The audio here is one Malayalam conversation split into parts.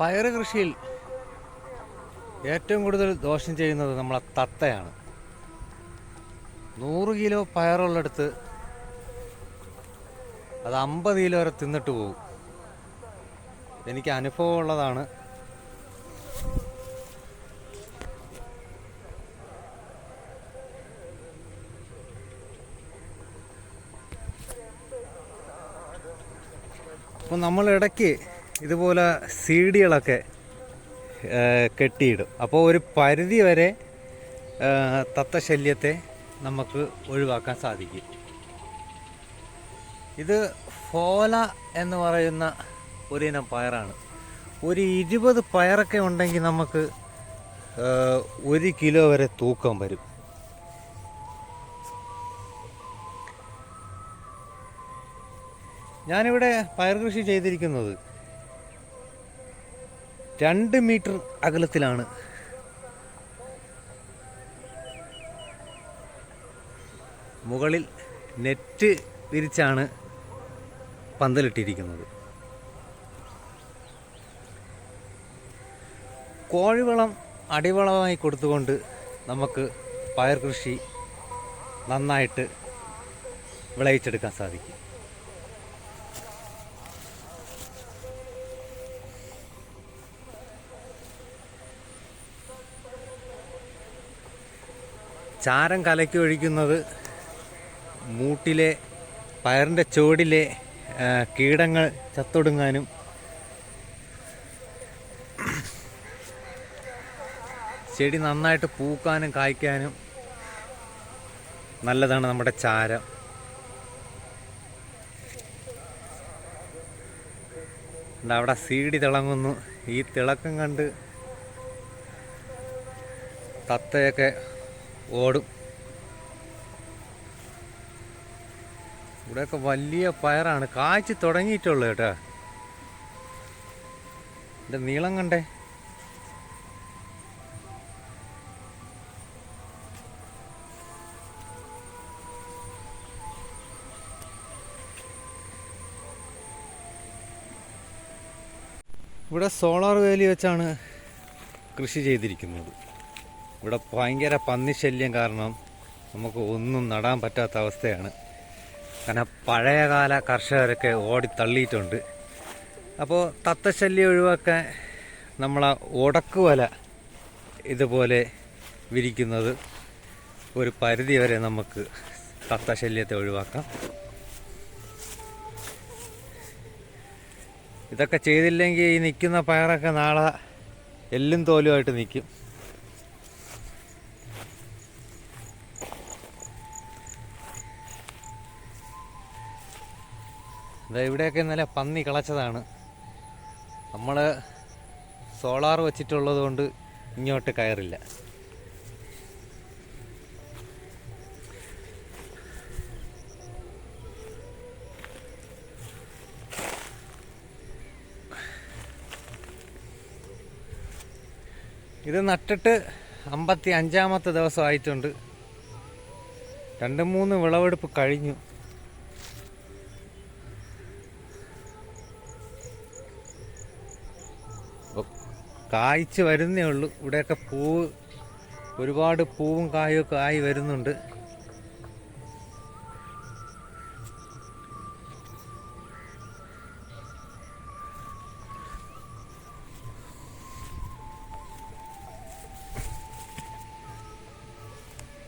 പയറ് കൃഷിയിൽ ഏറ്റവും കൂടുതൽ ദോഷം ചെയ്യുന്നത് നമ്മളെ തത്തയാണ്. നൂറ് കിലോ പയറുള്ളടുത്ത് അത് അമ്പത് കിലോ വരെ തിന്നിട്ട് പോകും. എനിക്ക് അനുഭവം ഉള്ളതാണ്. അപ്പോൾ നമ്മൾ ഇടയ്ക്ക് ഇതുപോലെ സീഡികളൊക്കെ കെട്ടിയിടും. അപ്പോൾ ഒരു പരിധി വരെ തത്തശല്യത്തെ നമുക്ക് ഒഴിവാക്കാൻ സാധിക്കും. ഇത് ഫോല എന്ന് പറയുന്ന ഒരിനം പയറാണ്. ഒരു ഇരുപത് പയറൊക്കെ ഉണ്ടെങ്കിൽ നമുക്ക് ഒരു കിലോ വരെ തൂക്കം വരും. ഞാനിവിടെ പയർ കൃഷി ചെയ്തിരിക്കുന്നത് രണ്ട് മീറ്റർ അകലത്തിലാണ്. മുകളിൽ നെറ്റ് വിരിച്ചാണ് പന്തലിട്ടിരിക്കുന്നത്. കോഴിവളം അടിവളമായി കൊടുത്തുകൊണ്ട് നമുക്ക് പയർ കൃഷി നന്നായിട്ട് വിളയിച്ചെടുക്കാൻ സാധിക്കും. ചാരം കലക്കി ഒഴിക്കുന്നത് മൂട്ടിലെ പയറിന്റെ ചുവടിലെ കീടങ്ങൾ ചത്തൊടുങ്ങാനും ചെടി നന്നായിട്ട് പൂക്കാനും കായ്ക്കാനും നല്ലതാണ് നമ്മുടെ ചാരം. അവിടെ സീഡി തിളങ്ങുന്നു. ഈ തിളക്കം കണ്ട് തത്തയൊക്കെ ഓടും. ഇവിടെയൊക്കെ വലിയ പയറാണ്. കായ്ച്ച് തുടങ്ങിയിട്ടുള്ളു കേട്ടോ. എന്റെ നീളം കണ്ടേ? ഇവിടെ സോളാർ വേലി വെച്ചാണ് കൃഷി ചെയ്തിരിക്കുന്നത്. ഇവിടെ ഭയങ്കര പന്നിശല്യം കാരണം നമുക്ക് ഒന്നും നടാൻ പറ്റാത്ത അവസ്ഥയാണ്. കാരണം പഴയകാല കർഷകരൊക്കെ ഓടി തള്ളിയിട്ടുണ്ട്. അപ്പോൾ തത്തശല്യം ഒഴിവാക്കാൻ നമ്മളെ ഉടക്കുവല ഇതുപോലെ വിരിക്കുന്നത് ഒരു പരിധി വരെ നമുക്ക് തത്തശല്യത്തെ ഒഴിവാക്കാം. ഇതൊക്കെ ചെയ്തില്ലെങ്കിൽ ഈ നിൽക്കുന്ന പയറൊക്കെ നാളെ എല്ലും തോലുമായിട്ട് നിൽക്കും. ഇവിടെയൊക്കെ ഇന്നലെ പന്നി കിളച്ചതാണ്. നമ്മൾ സോളാർ വച്ചിട്ടുള്ളത് കൊണ്ട് ഇങ്ങോട്ട് കയറില്ല. ഇത് നട്ടിട്ട് അമ്പത്തി അഞ്ചാമത്തെ ദിവസമായിട്ടുണ്ട് രണ്ട് മൂന്ന് വിളവെടുപ്പ് കഴിഞ്ഞു. കായ്ച്ച് വരുന്നേ ഉള്ളൂ. ഇവിടെയൊക്കെ പൂവ് ഒരുപാട് പൂവും കായും ഒക്കെ ആയി വരുന്നുണ്ട്.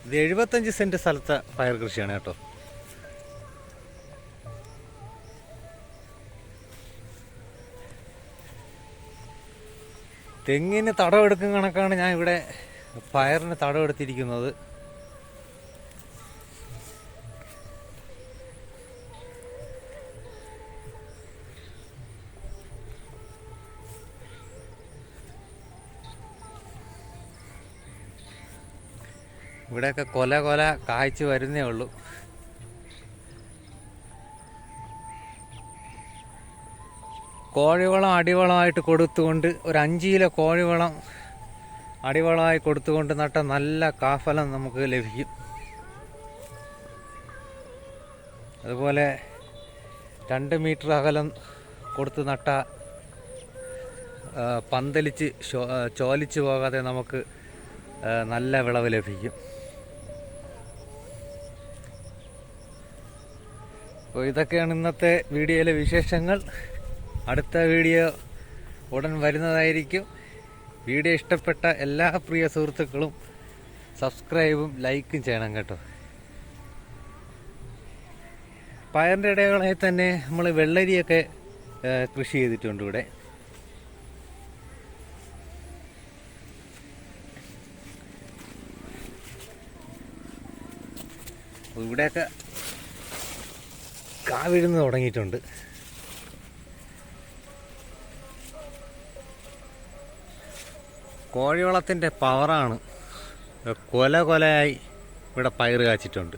ഇത് എഴുപത്തഞ്ച് സെന്റ് സ്ഥലത്തെ പയർ കൃഷിയാണ് കേട്ടോ. തെങ്ങിന് തടവെടുക്കും കണക്കാണ് ഞാൻ ഇവിടെ പയറിന് തടമെടുത്തിരിക്കുന്നത്. ഇവിടെയൊക്കെ കൊല കൊല കായ്ച്ചു വരുന്നേ ഉള്ളൂ. കോഴിവളം അടിവളമായിട്ട് കൊടുത്തുകൊണ്ട് ഒരു അഞ്ച് കിലോ കോഴിവളം അടിവളമായി കൊടുത്തുകൊണ്ട് നട്ട നല്ല കാഫലം നമുക്ക് ലഭിക്കും. അതുപോലെ രണ്ട് മീറ്റർ അകലം കൊടുത്ത് നട്ട പന്തലിച്ച് ചോലിച്ച് പോകാതെ നമുക്ക് നല്ല വിളവ് ലഭിക്കും. അപ്പോൾ ഇതൊക്കെയാണ് ഇന്നത്തെ വീഡിയോയിലെ വിശേഷങ്ങൾ. അടുത്ത വീഡിയോ ഉടൻ വരുന്നതായിരിക്കും. വീഡിയോ ഇഷ്ടപ്പെട്ട എല്ലാ പ്രിയ സുഹൃത്തുക്കളും സബ്സ്ക്രൈബും ലൈക്കും ചെയ്യണം കേട്ടോ. പയറിന്റെ ഇടകളായി തന്നെ നമ്മൾ വെള്ളരിയൊക്കെ കൃഷി ചെയ്തിട്ടുണ്ട് ഇവിടെ. ഇവിടെയൊക്കെ കാവിഴുന്ന് തുടങ്ങിയിട്ടുണ്ട്. കോഴിവളത്തിന്റെ പവറാണ് കൊല കൊലയായി ഇവിടെ പയറ് കാച്ചിട്ടുണ്ട്.